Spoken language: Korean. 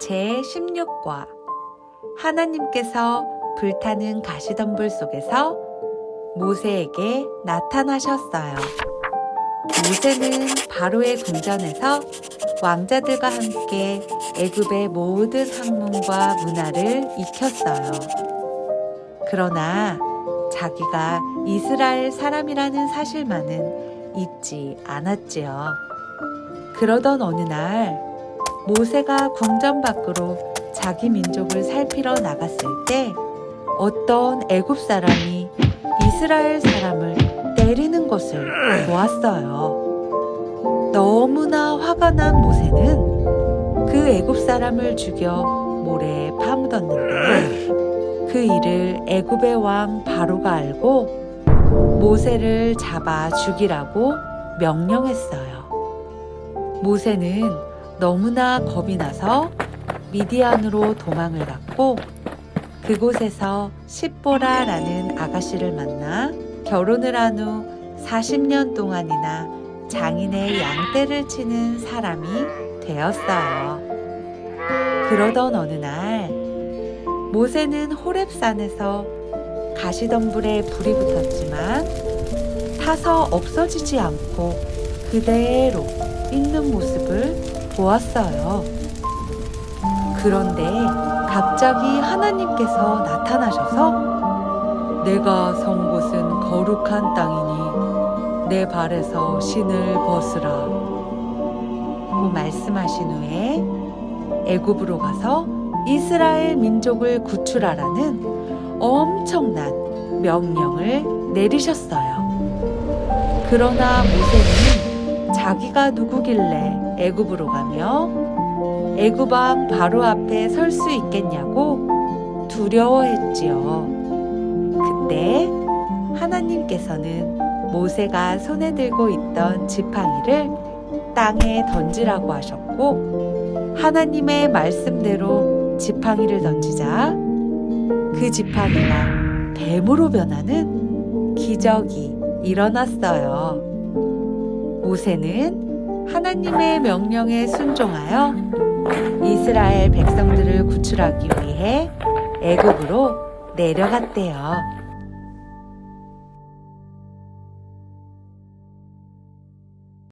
제16과 하나님께서 불타는 가시덤불 속에서 모세에게 나타나셨어요. 모세는 바로의 궁전에서 왕자들과 함께 애굽의 모든 학문과 문화를 익혔어요. 그러나 자기가 이스라엘 사람이라는 사실만은 잊지 않았지요. 그러던 어느 날 모세가 궁전 밖으로 자기 민족을 살피러 나갔을 때 어떤 애굽 사람이 이스라엘 사람을 때리는 것을 보았어요. 너무나 화가 난 모세는 그 애굽 사람을 죽여 모래에 파묻었는데 그 일을 애굽의 왕 바로가 알고 모세를 잡아 죽이라고 명령했어요. 모세는 너무나 겁이 나서 미디안으로 도망을 갔고 그곳에서 십보라라는 아가씨를 만나 결혼을 한 후 40년 동안이나 장인의 양떼를 치는 사람이 되었어요. 그러던 어느 날 모세는 호렙산에서 가시덤불에 불이 붙었지만 타서 없어지지 않고 그대로 있는 모습을 보았어요. 그런데 갑자기 하나님께서 나타나셔서 내가 선 곳은 거룩한 땅이니 내 발에서 신을 벗으라. 고 말씀하신 후에 애굽으로 가서 이스라엘 민족을 구출하라는 엄청난 명령을 내리셨어요. 그러나 모세는 자기가 누구길래 애굽으로 가며 애굽 왕 바로 앞에 설 수 있겠냐고 두려워했지요. 그때 하나님께서는 모세가 손에 들고 있던 지팡이를 땅에 던지라고 하셨고 하나님의 말씀대로 지팡이를 던지자 그 지팡이가 뱀으로 변하는 기적이 일어났어요. 모세는 하나님의 명령에 순종하여 이스라엘 백성들을 구출하기 위해 애굽으로 내려갔대요.